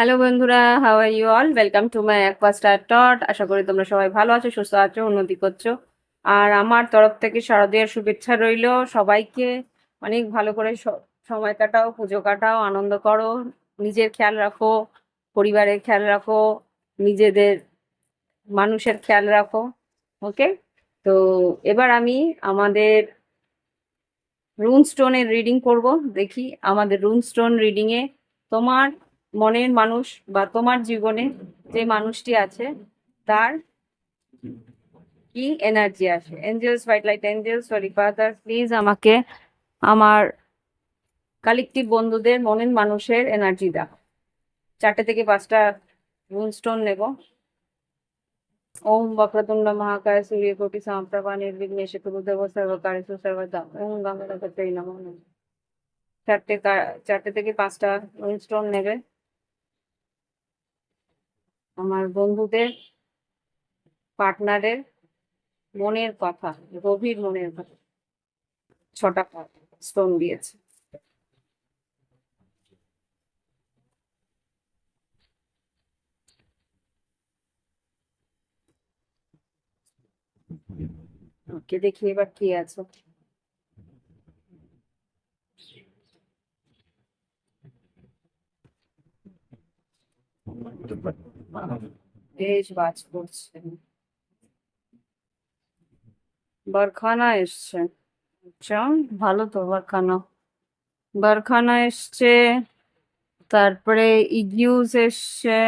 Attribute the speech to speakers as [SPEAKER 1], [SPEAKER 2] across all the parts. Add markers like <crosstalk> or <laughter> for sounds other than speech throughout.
[SPEAKER 1] Hello বন্ধুরা how are you all welcome to my Aquastar টট আশা করি তোমরা সবাই ভালো আছো, সুস্থ আছো, উন্নতি করছ। আর আমার তরফ থেকে শারদীয়ার শুভেচ্ছা রইল সবাইকে। অনেক ভালো করে সময় কাটাও, পুজো কাটাও, আনন্দ করো। নিজের খেয়াল রাখো, পরিবারের খেয়াল রাখো, নিজেদের মানুষের খেয়াল রাখো ওকে তো এবার আমি আমাদের রুন স্টোনের রিডিং করব। দেখি আমাদের রুন স্টোন রিডিংয়ে তোমার মনের মানুষ বা তোমার জীবনে যে মানুষটি আছে, তার কি এনার্জি আসে? Angels white light angels sorry father please আমাকে আমার কালেক্টিভ বন্ধুদের, মনের মানুষের এনার্জি দাও। চারটে থেকে পাঁচটা রুন স্টোন নেব। ওম বক্রতুণ্ড মহাকায় সূর্যকোটি সমপ্রভা নির্বিঘ্নেশ কুরুদেব সর্বকার্যেষু সর্বদা ওম নমঃ চারটে চারটে থেকে পাঁচটা রুন স্টোন নেবে। আমার বন্ধুদের পার্টনারের মনের কথা, গভীর মনের কথা, ছটা স্টোন দিয়েছে। ওকে দেখি এবার কি আছে। বারখানা এসছে। আচ্ছা ভালো তো বারখানা। বারখানা এসছে, তারপরে ইগিউস এসছে,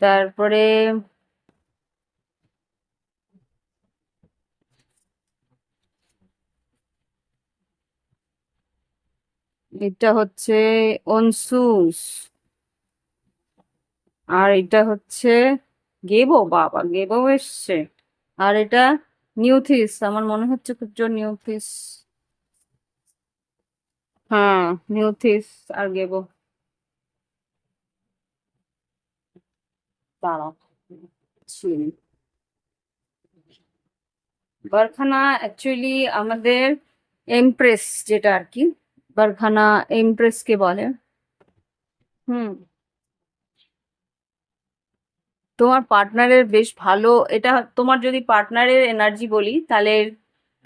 [SPEAKER 1] তারপরে এটা হচ্ছে অনসুস। আর এটা হচ্ছে গেবো, বাবা গেবো এসছে। আর এটা নিউথিস, আমার মনে হচ্ছে খুব জোর নিউথিস। হ্যাঁ নিউথিস আর গেবো। বারখানা অ্যাকচুয়ালি আমাদের এমপ্রেস যেটা আর কি, বারখানা এমপ্রেসকে বলে। হুম। তোমার পার্টনারের বেশ ভালো, এটা তোমার যদি পার্টনারের এনার্জি বলি, তাহলে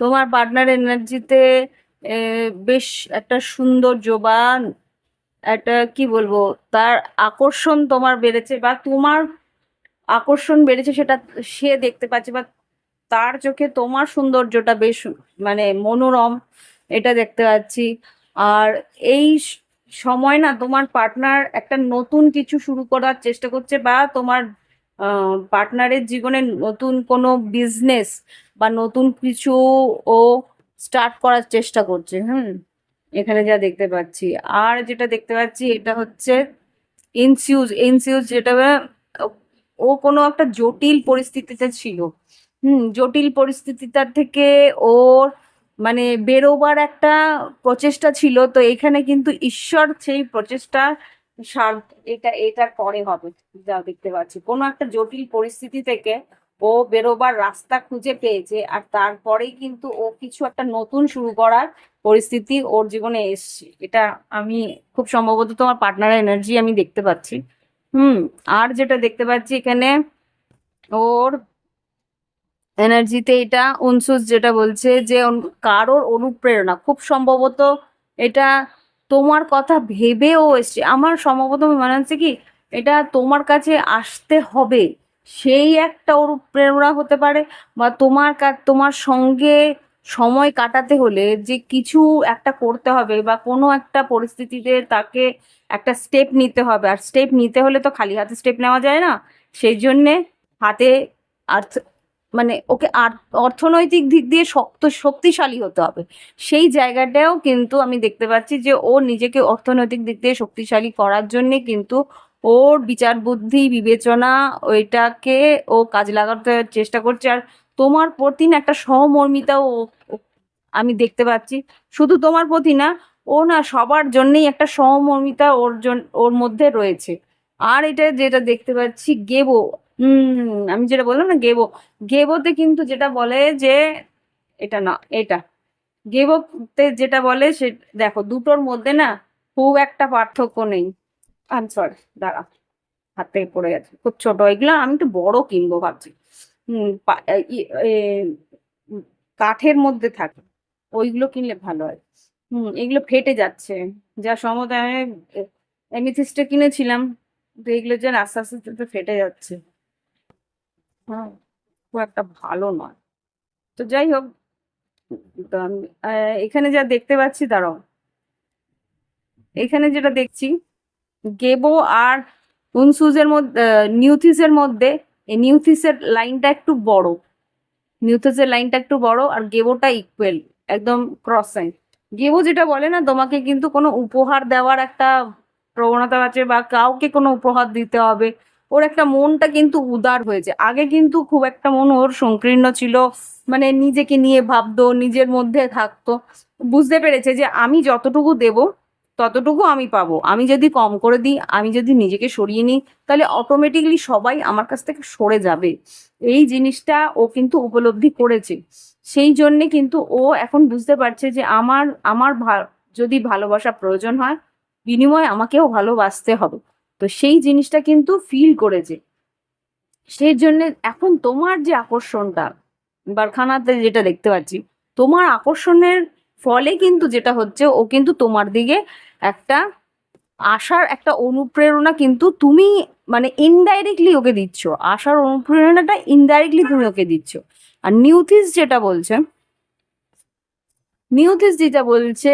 [SPEAKER 1] তোমার পার্টনারের এনার্জিতে বেশ একটা সৌন্দর্য বা একটা, কি বলব, তার আকর্ষণ তোমার বেড়েছে বা তোমার আকর্ষণ বেড়েছে সেটা সে দেখতে পাচ্ছে বা তার চোখে তোমার সৌন্দর্যটা বেশ মানে মনোরম, এটা দেখতে পাচ্ছি। আর এই সময় না তোমার পার্টনার একটা নতুন কিছু শুরু করার চেষ্টা করছে বা তোমার পার্টনারের জীবনে নতুন কোনো বিজনেস বা নতুন কিছু ও স্টার্ট করার চেষ্টা করছে, হুম? এখানে যা দেখতে পাচ্ছি। আর যেটা দেখতে পাচ্ছি, এটা হচ্ছে ইনসিউজ ইনসিউজ যেটা ও- কোনো একটা জটিল পরিস্থিতিতে ছিল, হুম? জটিল পরিস্থিতিটার থেকে ওর মানে বেরোবার একটা প্রচেষ্টা ছিল। তো এখানে কিন্তু ঈশ্বর সেই প্রচেষ্টা সার এটা, এটার পরে হবে, যা দেখতে পাচ্ছি। কোনো একটা জটিল পরিস্থিতি থেকে ও বেরোবার রাস্তা খুঁজে পেয়েছে, আর তারপরেই কিন্তু ও কিছু একটা নতুন শুরু করার পরিস্থিতি ওর জীবনে এসছে। এটা আমি খুব সম্ভবত তোমার পার্টনারের এনার্জি আমি দেখতে পাচ্ছি। হুম, আর যেটা দেখতে পাচ্ছি এখানে ওর এনার্জিতে এটা উনসুস যেটা বলছে যে কারোর অনুপ্রেরণা, খুব সম্ভবত এটা তোমার কথা ভেবেও এসছে। আমার সম্ভবত মনে হচ্ছে কি, এটা তোমার কাছে আসতে হবে। সেই একটা ওর প্রেরণা হতে পারে বা তোমার তোমার সঙ্গে সময় কাটাতে হলে যে কিছু একটা করতে হবে বা কোনো একটা পরিস্থিতিতে তাকে একটা স্টেপ নিতে হবে। আর স্টেপ নিতে হলে তো খালি হাতে স্টেপ নেওয়া যায় না। সেই জন্যে হাতে আর্থ মানে ওকে আর অর্থনৈতিক দিক দিয়ে শক্ত, শক্তিশালী হতে হবে। সেই জায়গাটাও কিন্তু আমি দেখতে পাচ্ছি যে ও নিজেকে অর্থনৈতিক দিক দিয়ে শক্তিশালী করার জন্যে কিন্তু ওর বিচার বুদ্ধি, বিবেচনা, ওইটাকে ও কাজ লাগাতে চেষ্টা করছে। আর তোমার প্রতি না একটা সহমর্মিতাও আমি দেখতে পাচ্ছি। শুধু তোমার প্রতি না, ও না সবার জন্যেই একটা সহমর্মিতা ওর ওর মধ্যে রয়েছে। আর এটা যেটা দেখতে পাচ্ছি, গেবো হুম, আমি যেটা বললাম না গেবো গেবোতে কিন্তু যেটা বলে যে, এটা না, এটা। গেবোতে যেটা বলে সে, দেখো, দুটোর মধ্যে না খুব একটা পার্থক্য নেই। আম সরি দাঁড়া, হাত থেকে পড়ে গেছে, খুব ছোট। এগুলো আমি একটু বড় কিনবো ভাবছি। কাঠের মধ্যে থাকে, ওইগুলো কিনলে ভালো হয়। হুম, এগুলো ফেটে যাচ্ছে। যা সম্ভবত আমি কিনেছিলাম, তো এগুলো যেন আস্তে আস্তে ফেটে যাচ্ছে। হ্যাঁ খুব একটা ভালো নয়। তো যাই হোক এখানে যা দেখতে পাচ্ছি, দাঁড়াও। এখানে যেটা দেখছি, গেবো আর উনসুজের মধ্যে নিউথিসের মধ্যে, এই নিউথিসের লাইনটা একটু বড়। নিউথিসের লাইনটা একটু বড় আর গেবোটা ইকুয়াল একদম ক্রস সাইন গেবো যেটা বলে না, তোমাকে কিন্তু কোনো উপহার দেওয়ার একটা প্রবণতা আছে বা কাউকে কোনো উপহার দিতে হবে। ওর একটা মনটা কিন্তু উদার হয়েছে। আগে কিন্তু খুব একটা মন ওর সংকীর্ণ ছিল মানে নিজেকে নিয়ে ভাবতো, নিজের মধ্যে থাকতো। বুঝতে পেরেছে যে আমি যতটুকু দেব, ততটুকু আমি পাবো। আমি যদি কম করে দিই, আমি যদি নিজেকে সরিয়ে নিই, তাহলে অটোমেটিকলি সবাই আমার কাছ থেকে সরে যাবে। এই জিনিসটা ও কিন্তু উপলব্ধি করেছে। সেই জন্যে কিন্তু ও এখন বুঝতে পারছে যে আমার আমার যদি ভালোবাসা প্রয়োজন হয়, বিনিময়ে আমাকেও ভালোবাসতে হবে। তো সেই জিনিসটা কিন্তু ফিল করেছে। সেই জন্য এখন তোমার যে আকর্ষণটা, বারখানাতে যেটা দেখতে পাচ্ছি, তোমার আকর্ষণের ফলে কিন্তু যেটা হচ্ছে, ও কিন্তু তোমার দিকে একটা আসার একটা অনুপ্রেরণা কিন্তু তুমি মানে ইনডাইরেক্টলি ওকে দিচ্ছ। আসার অনুপ্রেরণাটা ইনডাইরেক্টলি তুমি ওকে দিচ্ছ। আর নিউথিস যেটা বলছে, নিউথিস যেটা বলছে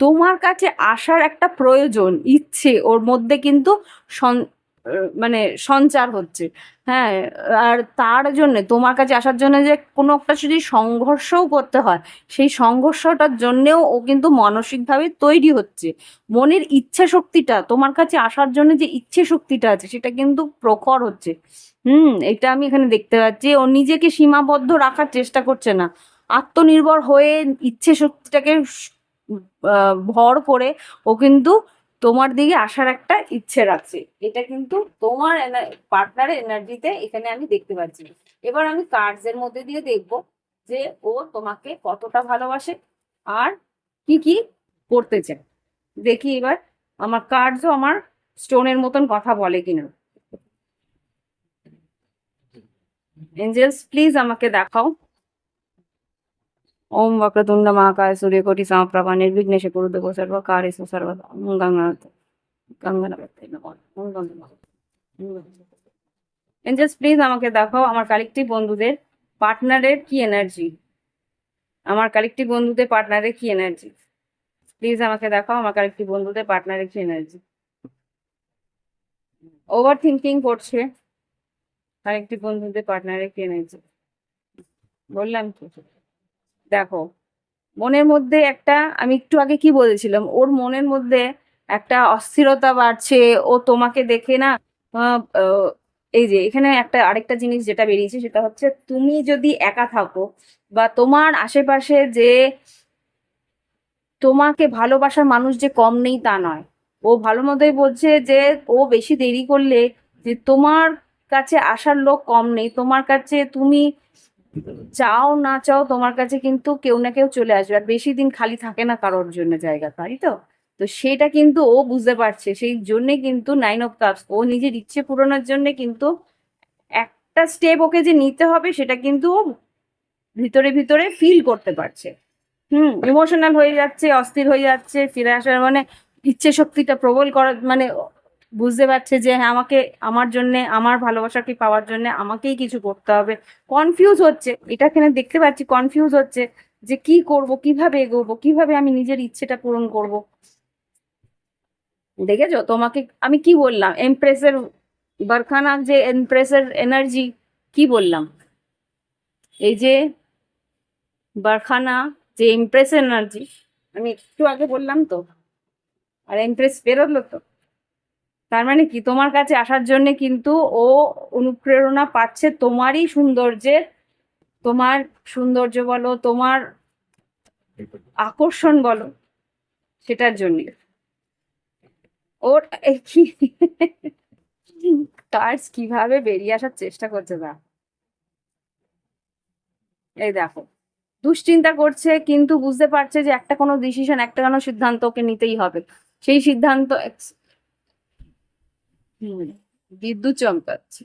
[SPEAKER 1] তোমার কাছে আসার একটা প্রয়োজন, ইচ্ছে, ওর মধ্যে কিন্তু মানে সঞ্চার হচ্ছে। হ্যাঁ আর তার জন্য, তোমার কাছে আসার জন্য যে কোনো একটা যদি সংঘর্ষও করতে হয়, সেই সংঘর্ষটার জন্যেও ও কিন্তু মানসিকভাবে তৈরি হচ্ছে। মনের ইচ্ছা শক্তিটা, তোমার কাছে আসার জন্য যে ইচ্ছে শক্তিটা আছে, সেটা কিন্তু প্রখর হচ্ছে। হুম, এটা আমি এখানে দেখতে পাচ্ছি। ও নিজেকে সীমাবদ্ধ রাখার চেষ্টা করছে না। আত্মনির্ভর হয়ে ইচ্ছে শক্তিটাকে ভর করে ও কিন্তু তোমার দিকে আসার একটা ইচ্ছে রাখছে। এটা কিন্তু তোমার পার্টনারের এনার্জিতে এখানে আমি দেখতে পাচ্ছি। এবার আমি কার্ডস এর মধ্যে দিয়ে দেখব যে ও তোমাকে কতটা ভালোবাসে আর কি কি করতে চায়। দেখি এবার আমার কার্ডসও আমার স্টোনের মতন কথা বলে কিনা। এঞ্জেলস প্লিজ আমাকে দেখাও। মহাকায় সূর্যকোটি সমপ্রভা নির্বিঘ্নেশে কুরুদেব সর্ব কার্যেষু সর্বদা। ওম গঙ্গানাথ গঙ্গানাথ ওম গঙ্গানাথ। এঞ্জেলস প্লিজ আমাকে দেখাও আমার কালেকটিভ বন্ধুদের পার্টনারের কি এনার্জি আমার কালেকটিভ বন্ধুদের পার্টনারের কি এনার্জি প্লিজ আমাকে দেখাও আমার কালেকটিভ বন্ধুদের পার্টনারের কি এনার্জি ওভার থিঙ্কিং করছে কালেকটিভ বন্ধুদের পার্টনারের কি এনার্জি বললাম কি দেখো, মনের মধ্যে একটা, আমি একটু আগে কি বলেছিলাম, ওর মনের মধ্যে একটা অস্থিরতা বাড়ছে, ও তোমাকে দেখে না এই যে এখানে একটা আরেকটা জিনিস যেটা বেরিয়েছে সেটা হচ্ছে তুমি যদি একা থাকো বা তোমার আশেপাশে যে তোমাকে ভালোবাসার মানুষ যে কম নেই তা নয়। ও ভালো মতোই বলছে যে ও বেশি দেরি করলে যে তোমার কাছে আসার লোক কম নেই, তোমার কাছে তুমি চাও না চাও তোমার কাছে কিন্তু কেউ না কেউ চলে আসবে। আর বেশি দিন খালি থাকে না কারোর জন্য জায়গা, তাই তো? তো সেটা কিন্তু ও বুঝতে পারছে। সেই জন্যে কিন্তু নাইন অফ কাপস ও নিজের ইচ্ছে পূরণের জন্য কিন্তু একটা স্টেপ ওকে যে নিতে হবে সেটা কিন্তু ও ভিতরে ভিতরে ফিল করতে পারছে। হুম ইমোশনাল হয়ে যাচ্ছে, অস্থির হয়ে যাচ্ছে, ফিরে আসার মানে ইচ্ছে শক্তিটা প্রবল করার মানে বুঝতে পারছে যে হ্যাঁ আমাকে, আমার জন্যে, আমার ভালোবাসাকে পাওয়ার জন্য আমাকেই কিছু করতে হবে। কনফিউজ হচ্ছে। এটা এখানে দেখতে পাচ্ছি কনফিউজ হচ্ছে যে কি করব, কীভাবে এগোবো, কীভাবে আমি নিজের ইচ্ছেটা পূরণ করব। দেখেছ? তোমাকে আমি কি বললাম? এমপ্রেসের বারখানা, যে এমপ্রেসের এনার্জি কি বললাম? এই যে বারখানা, যে ইমপ্রেস এনার্জি আমি একটু আগে বললাম তো? আর এমপ্রেস বেরোলো তো? তার মানে কি? তোমার কাছে আসার জন্য কিন্তু ও অনুপ্রেরণা পাচ্ছে তোমারই সৌন্দর্যের, তোমার সৌন্দর্য বলো, তোমার আকর্ষণ বলো, সেটার জন্য। ওর কি? কার্ডস কীভাবে বেরিয়ে আসার চেষ্টা করছে না এই দেখো, দুশ্চিন্তা করছে কিন্তু বুঝতে পারছে যে একটা কোনো ডিসিশন একটা কোনো সিদ্ধান্ত ওকে নিতেই হবে। সেই সিদ্ধান্ত বিদ্যুৎ চমকাচ্ছে।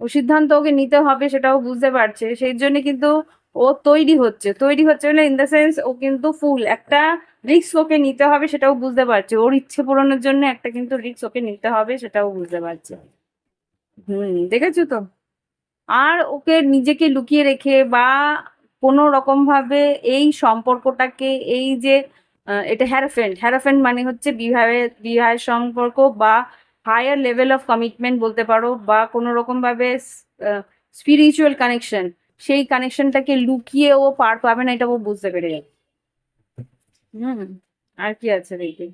[SPEAKER 1] ও সিদ্ধান্ত ওকে নিতে হবে সেটাও বুঝতে পারছে। সেই জন্য কিন্তু ও তৈরি হচ্ছে। তৈরি হচ্ছে মানে ইন দ্য সেন্স ও কিন্তু ফুল একটা রিস্ক ওকে নিতে হবে সেটাও বুঝতে পারছে। ওর ইচ্ছে পূরণের জন্য একটা কিন্তু রিস্ক ওকে নিতে হবে সেটাও বুঝতে পারছে। হুম, দেখেছ তো? আর ওকে নিজেকে লুকিয়ে রেখে বা কোনো রকম ভাবে এই সম্পর্কটাকে এই যে এটা হ্যারাফেন্ট। হ্যারাফেন্ট মানে হচ্ছে বিবাহের বিবাহের সম্পর্ক বা হায়ার লেভেল অফ কমিটমেন্ট বলতে পারো বা কোনো রকম ভাবে স্পিরিচুয়াল কানেকশন সেই কানেকশনটাকে লুকিয়ে ও পার পাবে না, এটা ও বুঝতে পেরে যাবে। হুম, আর কি আছে দেখি।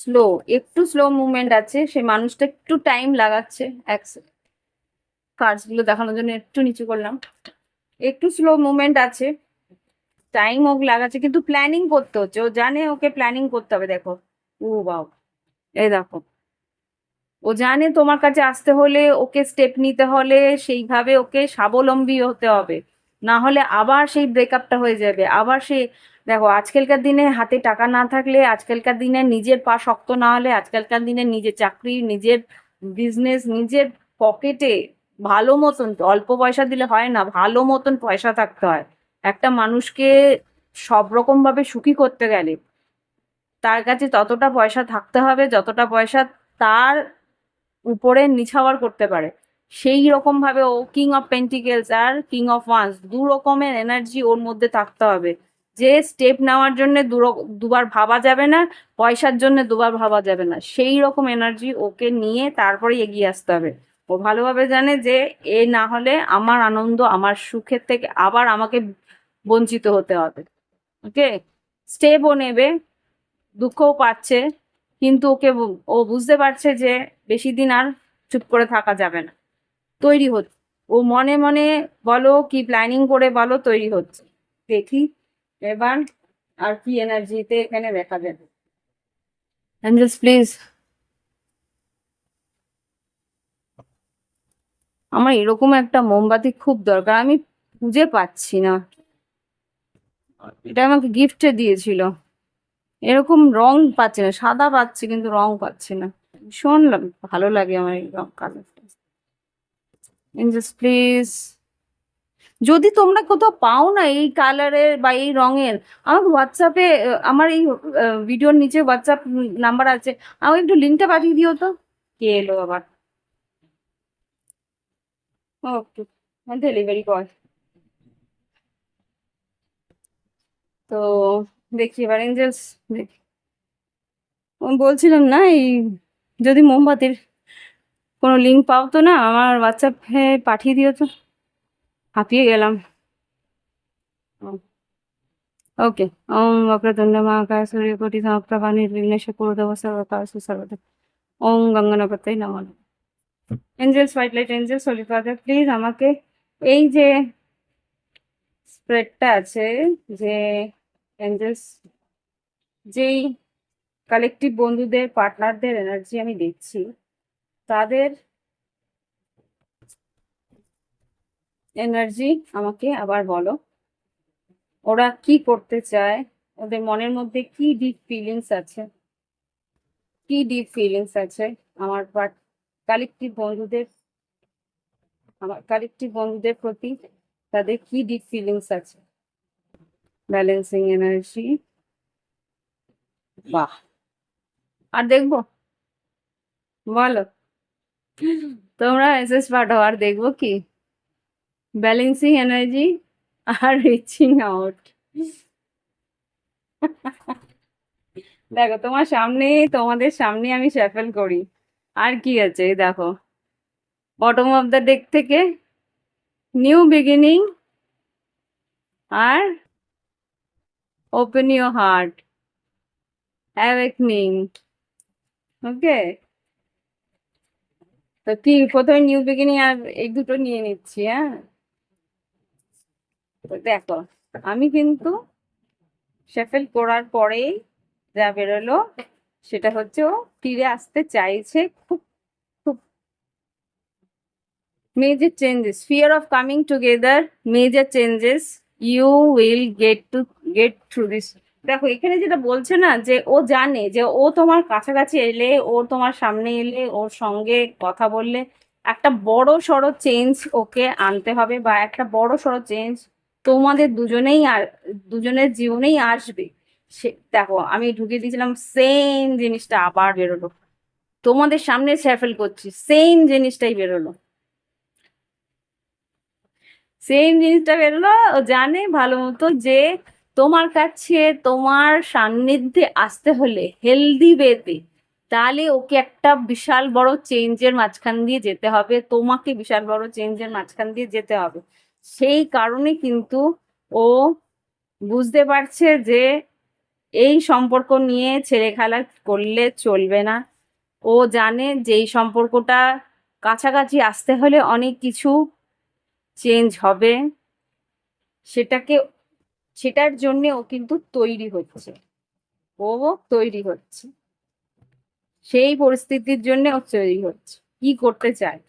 [SPEAKER 1] স্লো একটু স্লো মুভমেন্ট আছে, সেই মানুষটা একটু টাইম লাগাচ্ছে কার্ডসগুলো দেখানোর জন্য একটু নিচু করলাম। একটু স্লো মুভমেন্ট আছে টাইম ওক লাগাচ্ছে, কিন্তু প্ল্যানিং করতে হচ্ছে, ও জানে ওকে প্ল্যানিং করতে হবে, দেখো। ও বাও এই দেখো। ও জানে তোমার কাছে আসতে হলে ওকে স্টেপ নিতে হলে সেইভাবে ওকে স্বাবলম্বী হতে হবে। না হলে আবার সেই ব্রেকআপটা হয়ে যাবে। আবার সেই দেখো, আজকালকার দিনে হাতে টাকা না থাকলে, আজকালকার দিনে নিজের পা শক্ত না হলে, আজকালকার দিনে নিজের চাকরি, নিজের বিজনেস নিজের পকেটে ভালো মতন, অল্প পয়সা দিলে হয় না, ভালো মতন পয়সা থাকতে হয়। একটা মানুষকে সব রকম ভাবে সুখী করতে গেলে তার কাছে ততটা পয়সা থাকতে হবে, যতটা পয়সা তার উপরে নিছাওয়ার করতে পারে। সেই রকম ভাবে ও কিং অফ পেন্টিকেলস আর কিং অফ ওয়ান্স দু রকমের এনার্জি ওর মধ্যে থাকতে হবে। যে স্টেপ নেওয়ার জন্য দুবার ভাবা যাবে না, পয়সার জন্য দুবার ভাবা যাবে না। সেই রকম এনার্জি ওকে নিয়ে তারপরে এগিয়ে আসতে হবে। ও ভালোভাবে জানে যে এ না হলে আমার আনন্দ, আমার সুখের থেকে আবার আমাকে বঞ্চিত হতে হবে। ওকে স্টেপও নেবে। দুঃখও পাচ্ছে, কিন্তু ওকে ও বুঝতে পারছে যে বেশি দিন আর চুপ করে থাকা যাবে না। তৈরি হচ্ছে। ও মনে মনে বলো কি প্ল্যানিং করে বলো তৈরি হচ্ছে। দেখি এবার আর কি এনার্জিতে এখানে দেখা যাবে। প্লিজ আমার এরকম একটা মোমবাতি খুব দরকার, আমি খুঁজে পাচ্ছি না। এটা আমাকে গিফটে দিয়েছিল। এরকম রং পাচ্ছি না, সাদা পাচ্ছি কিন্তু রং পাচ্ছি না। ভীষণ ভালো লাগে আমার এই রং কালারটা এঞ্জেলস প্লিজ যদি তোমরা কোথাও পাও না এই কালারের বা এই রঙের, আমাকে হোয়াটসঅ্যাপে আমার এই ভিডিওর নিচে হোয়াটসঅ্যাপ নাম্বার আছে, আমাকে একটু লিঙ্কটা পাঠিয়ে দিও তো। কে এলো আবার? ডেলিভারি বয় তো দেখি, এবার এঞ্জেলস দেখি। বলছিলাম না, এই যদি মোমবাতির কোনো লিঙ্ক পাও তো না, আমার হোয়াটসঅ্যাপে পাঠিয়ে দিও তো। হাঁপিয়ে গেলাম। ওকে, ওম বক্রতুণ্ড মহাকায় সূর্যকোটি সমপ্রভা নির্বিঘ্নেশ কুরুদেব সর্বকাল সুসর্বদা ওম গঙ্গনপতে নমঃ। Angels white light angels holy father please আমাকে এই যে স্প্রেডটা আছে যে এঞ্জেলস যেই কালেকটিভ বন্ধুদের পার্টনারদের এনার্জি আমি দেখছি, তাদের এনার্জি আমাকে আবার বলো, ওরা কি করতে চায়, ওদের মনের মধ্যে কি ডিপ ফিলিংস আছে, কি ডিপ ফিলিংস আছে, আমার কালেকটিভ বন্ধুদের, আমার কালেকটিভ বন্ধুদের প্রতি তাদের কি ডিপ ফিলিংস আছে। ব্যালেন্সিং এনার্জি বাহ আর দেখব। বলো। তোমরা এসএস পাঠাও আর দেখব কি? ব্যালেন্সিং এনার্জি আর রিচিং আউট দেখো তোমার সামনে তোমাদের সামনে আমি শ্যাফেল করি। আর কি আছে দেখো। বটম অফ দ্য ডেক থেকে নিউ বিগিনিং আর open your heart awakening okay তো কি, প্রথমে নিউ বিগিনিং আর এই দুটো নিয়ে নিচ্ছি হ্যাঁ? তো দেখো, আমি কিন্তু শেফেল করার পরেই যা বেরোলো সেটা হচ্ছে ও ফিরে আসতে চাইছে খুব খুব major changes fear of coming together major changes you will get to get through this দেখো, এখানে যেটা বলছে না যে ও জানে যে ও তোমার কাছাকাছি এলে, ও তোমার সামনে এলে, ওর সঙ্গে কথা বললে একটা বড় সড়ো চেঞ্জ ওকে আনতে হবে বা একটা বড় সড়ো চেঞ্জ তোমাদের দুজনেই আর, দুজনের জীবনেই আসবে। সে, দেখো, আমি ঢুকিয়ে দিয়েছিলাম সেম জিনিসটা আবার বেরোলো। তোমাদের সামনে স্যাফেল করছি সেম জিনিসটাই বেরোলো। সেম জিনিসটা বেরোলো, ও জানে ভালো মতো যে তোমার কাছে তোমার সান্নিধ্যে আসতে হলে হেলদি বেতে তাহলে ওকে একটা বিশাল বড় চেঞ্জের মাঝখান দিয়ে যেতে হবে, তোমাকে বিশাল বড় চেঞ্জের মাঝখান দিয়ে যেতে হবে। সেই কারণে কিন্তু ও বুঝতে পারছে যে এই সম্পর্ক নিয়ে ছেলে খেলা করলে চলবে না। ও জানে যে এই সম্পর্কটা কাছাকাছি আসতে হলে অনেক কিছু চেঞ্জ হবে। সেটাকে সেটার জন্যে ও কিন্তু তৈরি হচ্ছে। ও তৈরি হচ্ছে। সেই পরিস্থিতির জন্য ও তৈরি হচ্ছে। কি করতে চায়?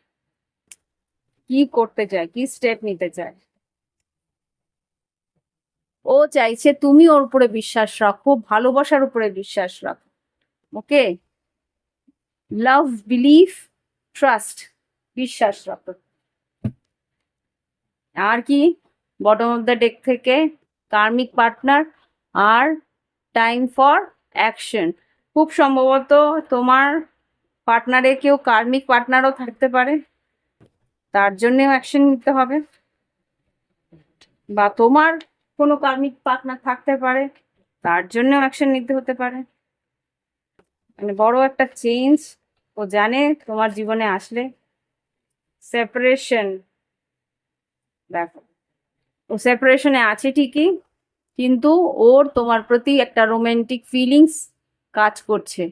[SPEAKER 1] কি করতে চায়? কি স্টেপ নিতে চায়? ও চাইছে তুমি ওর উপরে বিশ্বাস রাখো, ভালোবাসার উপরে বিশ্বাস রাখো। ওকে? লাভ বিলিফ ট্রাস্ট বিশ্বাস রাখো। আর কি? বটম অফ দ্য ডেক থেকে কার্মিক পার্টনার আর টাইম ফর অ্যাকশন খুব সম্ভবত তোমার পার্টনারে কেউ কার্মিক পার্টনারও থাকতে পারে, তার জন্যেও অ্যাকশন নিতে হবে। বা তোমার কোনো কার্মিক পার্টনার থাকতে পারে, তার জন্যও অ্যাকশন নিতে হতে পারে। মানে বড় একটা চেঞ্জ ও জানে তোমার জীবনে আসলে সেপারেশন দেখো। ও সেপারেশনে আছে ঠিকই, কিন্তু ওর তোমার প্রতি একটা রোমান্টিক ফিলিংস কাজ করছে।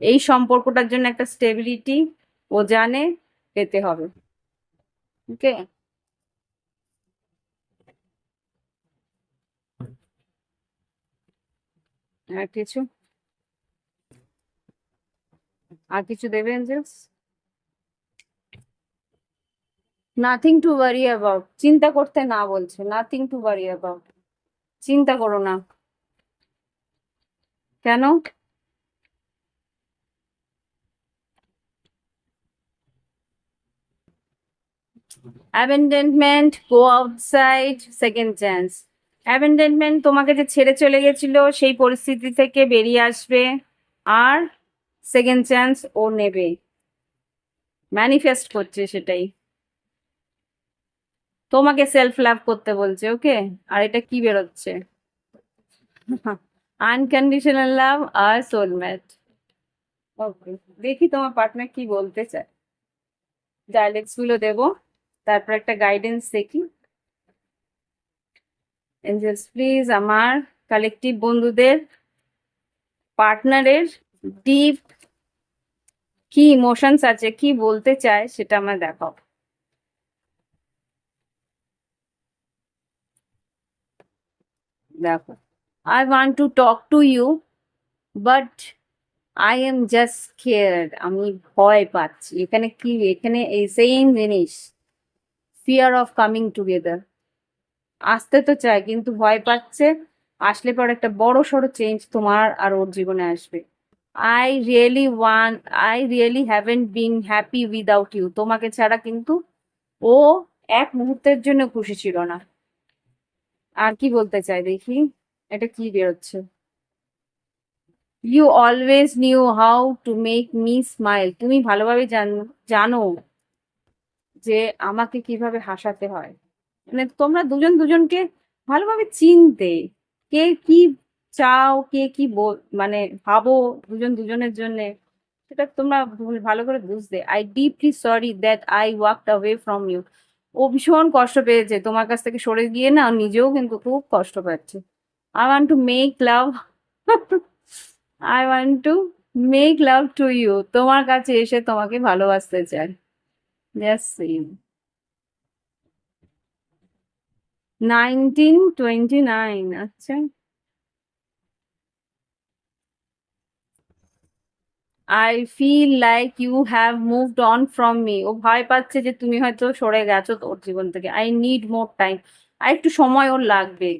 [SPEAKER 1] এই সম্পর্কটার জন্য একটা স্টেবিলিটি ও জানে পেতে হবে। ওকে আর কিছু? আর কিছু দেবে angels nothing to worry about চিন্তা করতে না বলছে। নাথিং টু ওয়ারি অ্যাবাউট চিন্তা করো না। কেন? Abandonment go outside second chance abandonment তোমাকে যে ছেড়ে চলে গেছিল, সেই পরিস্থিতি থেকে বেরিয়ে আসবে। আর সেকেন্ড চান্স ও নেবে। ম্যানিফেস্ট করছে সেটাই। তোমাকে সেলফ লাভ করতে বলছে ওকে আর এটা কি বেরোচ্ছে? <laughs> আনকন্ডিশনাল লাভ আর সোলমেট ওকে দেখি তোমার পার্টনার কি বলতে চায়। ডায়ালেক্সগুলো দেবো, তারপর একটা গাইডেন্স দেখি। এঞ্জেলস প্লিজ আমার কালেকটিভ বন্ধুদের পার্টনারের ডিপ কি ইমোশনস আছে, কি বলতে চায়, সেটা আমার দেখাও। দেখো। I want to talk to you but I am just care আমি ভয় পাচ্ছি। এখানে কি? এখানে এই সেম জিনিস। ফিয়ার অফ কামিং টুগেদার আসতে তো চায়, কিন্তু ভয় পাচ্ছে। আসলে পর একটা বড় সড়ো চেঞ্জ তোমার আর ওর জীবনে আসবে। I really want I really haven't been happy without you তোমাকে ছাড়া কিন্তু ও এক মুহূর্তের জন্য খুশি ছিল না। আর কি বলতে চাই দেখি? এটা কি বেরোচ্ছে? You always knew how to make me smile তুমি ভালোভাবে জানো যে আমাকে কীভাবে হাসাতে হয়। মানে তোমরা দুজন দুজনকে ভালোভাবে চিনতে কে কি চাও, কে কি মানে ভাবো দুজন দুজনের জন্য, সেটা তোমরা ভালো করে বুঝতে। I deeply sorry that I walked away from you ও ভীষণ কষ্ট পেয়েছে। তোমার কাছ থেকে সরে গিয়ে না নিজেও কিন্তু খুব কষ্ট পাচ্ছে। I want to make love I want to make love to you তোমার কাছে এসে তোমাকে ভালোবাসতে চাই। Just same nineteen twenty nine আচ্ছা। I feel like you have moved on from me ও ভয় পাচ্ছে যে তুমি হয়তো সরে গেছো তোর জীবন থেকে। আই নিড মোর টাইম আর একটু সময় ওর লাগবে।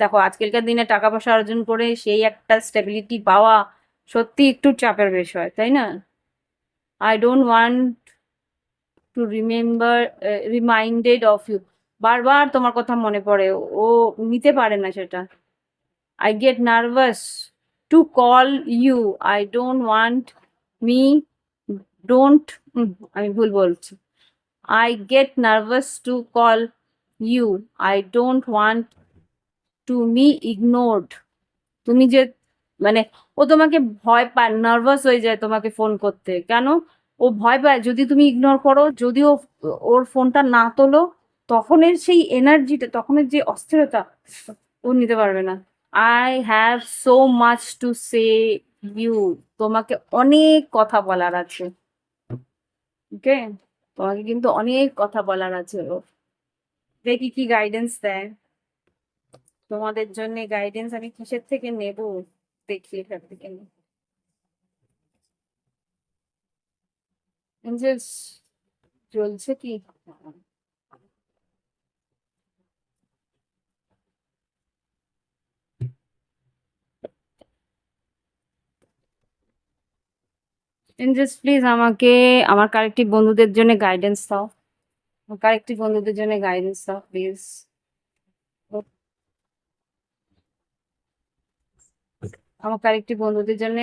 [SPEAKER 1] দেখো আজকালকার দিনে টাকা পয়সা অর্জন করে সেই একটা স্টেবিলিটি পাওয়া সত্যি একটু চাপের বিষয়, তাই না? I don't want to remember reminded of you বারবার তোমার কথা মনে পড়ে। ও নিতে পারে না সেটা। I get nervous to call you I don't want me don't আমি ভুল বলছি। I get nervous to call you I don't want to me ignored তুমি যে মানে ও তোমাকে ভয় পায় নার্ভাস হয়ে যায় তোমাকে ফোন করতে। কেন? ও ভয় পায়, যদি তুমি ইগনোর করো, যদি ও, ওর ফোনটা না তোলো, তখনের সেই এনার্জিটা তখনের যে অস্থিরতা, ও নিতে পারবে না। I have so much to say you তোমাকে অনেক কথা বলার আছে। ওকে তোমাকে কিন্তু অনেক কথা বলার আছে ও। দেখি কি গাইডেন্স দেয়। তোমাদের জন্য গাইডেন্স আমি কিসের থেকে নেব? দেখি এখান থেকে। চলছে কি? এঞ্জেলস প্লিজ আমাকে আমার কারেক্টিভ বন্ধুদের জন্য গাইডেন্স দাও। কারেক্টিভ বন্ধুদের জন্য গাইডেন্স দাও প্লিজ আমার কারেক্টিভ বন্ধুদের জন্য,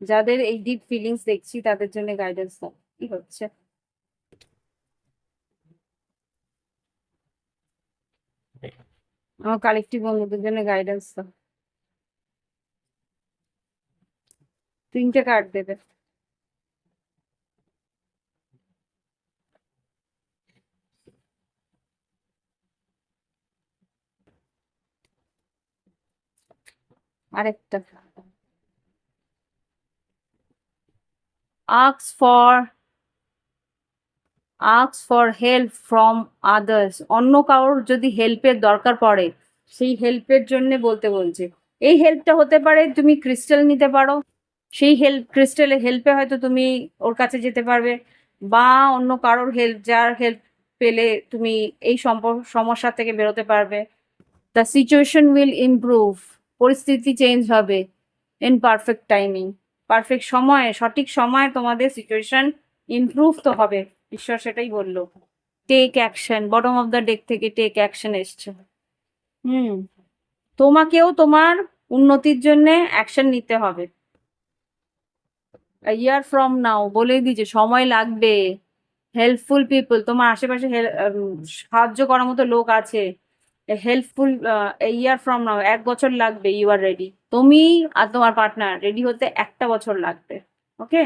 [SPEAKER 1] যাদের এই ডিপ ফিলিংস দেখছি, তাদের জন্য গাইডেন্স দাও। কি হচ্ছে? আমার কালেকটিভ বন্ধুদের জন্য গাইডেন্স দাও। তিনটে কার্ড দেবে। আরেকটা asks for asks for help from others অন্য কারোর যদি হেল্পের দরকার পড়ে, সেই হেল্পের জন্য বলতে বলছে। এই হেল্পটা হতে পারে তুমি ক্রিস্টাল নিতে পারো। সেই হেল্প ক্রিস্টালের হেল্পে হয়তো তুমি ওর কাছে যেতে পারবে। বা অন্য কারোর হেল্প যার হেল্প পেলে তুমি এই সমস্যা থেকে বেরোতে পারবে। দ্য সিচুয়েশন উইল ইমপ্রুভ পরিস্থিতি চেঞ্জ হবে ইন পারফেক্ট টাইমিং পারফেক্ট সময়ে, সঠিক সময়ে তোমাদের সিচুয়েশন ইমপ্রুভ তো হবে। ঈশ্বর সেটাই বলল। Take action bottom of the deck থেকে টেক অ্যাকশন এসছে। হুম, তোমাকেও তোমার উন্নতির জন্য অ্যাকশন নিতে হবে। ইয়ার ফ্রম নাও বলেই দিয়েছে, সময় লাগবে। হেল্পফুল পিপল তোমার আশেপাশে সাহায্য করার মতো লোক আছে। হেল্পফুল ইয়ার ফ্রম নাও এক বছর লাগবে ইউ আর রেডি তুমি আর তোমার পার্টনার রেডি হতে একটা বছর লাগবে ওকে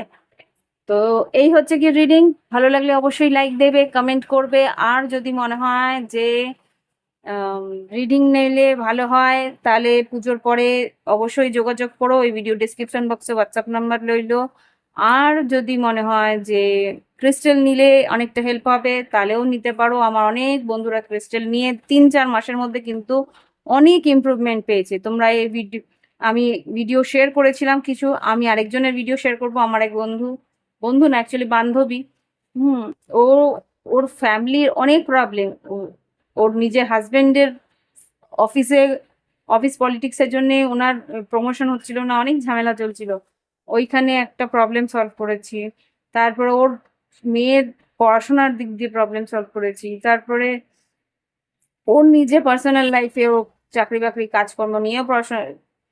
[SPEAKER 1] তো এই হচ্ছে কি রিডিং ভালো লাগলে অবশ্যই লাইক দেবে কমেন্ট করবে, আর যদি মনে হয় যে রিডিং নিলে ভালো হয়, তাহলে পুজোর পরে অবশ্যই যোগাযোগ করো, ওই ভিডিও ডিসক্রিপশন বক্সে হোয়াটসঅ্যাপ নাম্বার লইলো আর যদি মনে হয় যে ক্রিস্টাল নিলে অনেকটা হেল্প হবে, তাহলেও নিতে পারো। আমার অনেক বন্ধুরা ক্রিস্টাল নিয়ে তিন চার মাসের মধ্যে কিন্তু অনেক ইমপ্রুভমেন্ট পেয়েছে। তোমরা এই ভিডিও আমি ভিডিও শেয়ার করেছিলাম কিছু, আমি আরেকজনের ভিডিও শেয়ার করব, আমার এক বন্ধু বন্ধু না অ্যাকচুয়ালি বান্ধবী। হুম, ও, ওর ফ্যামিলির অনেক প্রবলেম ওর নিজের হাজবেন্ডের অফিসে অফিস পলিটিক্সের জন্য ওনার প্রমোশন হচ্ছিল না, অনেক ঝামেলা চলছিল। ওইখানে একটা প্রবলেম সলভ করেছি। তারপরে ওর মেয়ের পড়াশোনার দিক দিয়ে প্রবলেম সলভ করেছি। তারপরে ওর নিজে পার্সোনাল লাইফে ও চাকরি বাকরি, কাজকর্ম নিয়েও পড়াশোনা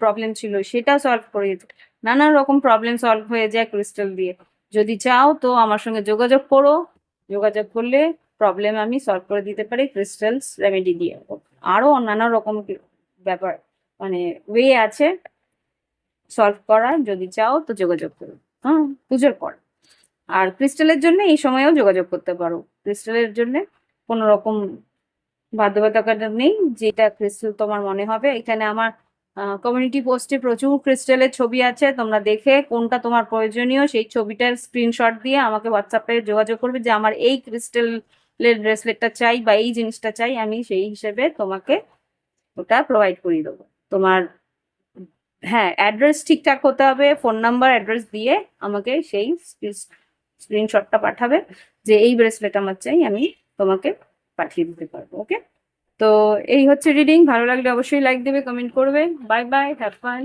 [SPEAKER 1] প্রবলেম ছিল সেটা সলভ করে দিত নানা রকম প্রবলেম সলভ হয়ে যায় ক্রিস্টাল দিয়ে। যদি চাও তো আমার সঙ্গে যোগাযোগ করো। যোগাযোগ করলে প্রবলেম আমি সলভ করে দিতে পারি ক্রিস্টালস রেমেডি দিয়ে। আরও নানা রকম ব্যাপার মানে ওয়ে আছে। সলভ করার, যদি চাও তো যোগাযোগ করো। হ্যাঁ পুজোর পর। আর ক্রিস্টালের জন্য এই সময়েও যোগাযোগ করতে পারো। ক্রিস্টালের জন্য কোনো রকম বাধ্যবাধকতা নেই, যেটা ক্রিস্টাল তোমার মনে হবে। এখানে আমার কমিউনিটি পোস্টে প্রচুর ক্রিস্টালের ছবি আছে। তোমরা দেখে কোনটা তোমার প্রয়োজনীয়, সেই ছবিটার স্ক্রিনশট দিয়ে আমাকে হোয়াটসঅ্যাপে যোগাযোগ করবে যে আমার এই ক্রিস্টালের ব্রেসলেটটা চাই বা এই জিনিসটা চাই, আমি সেই হিসেবে তোমাকে ওটা প্রোভাইড করিয়ে দেবো। তোমার হ্যাঁ অ্যাড্রেস ঠিকঠাক হতে হবে ফোন নাম্বার অ্যাড্রেস দিয়ে আমাকে সেই স্ক্রিনশটটা পাঠাবে যে এই ব্রেসলেট আমার চাই, আমি তোমাকে পাঠিয়ে দিতে পারব ওকে তো এই হচ্ছে রিডিং ভালো লাগলে অবশ্যই লাইক দেবে কমেন্ট করবে। Bye bye have fun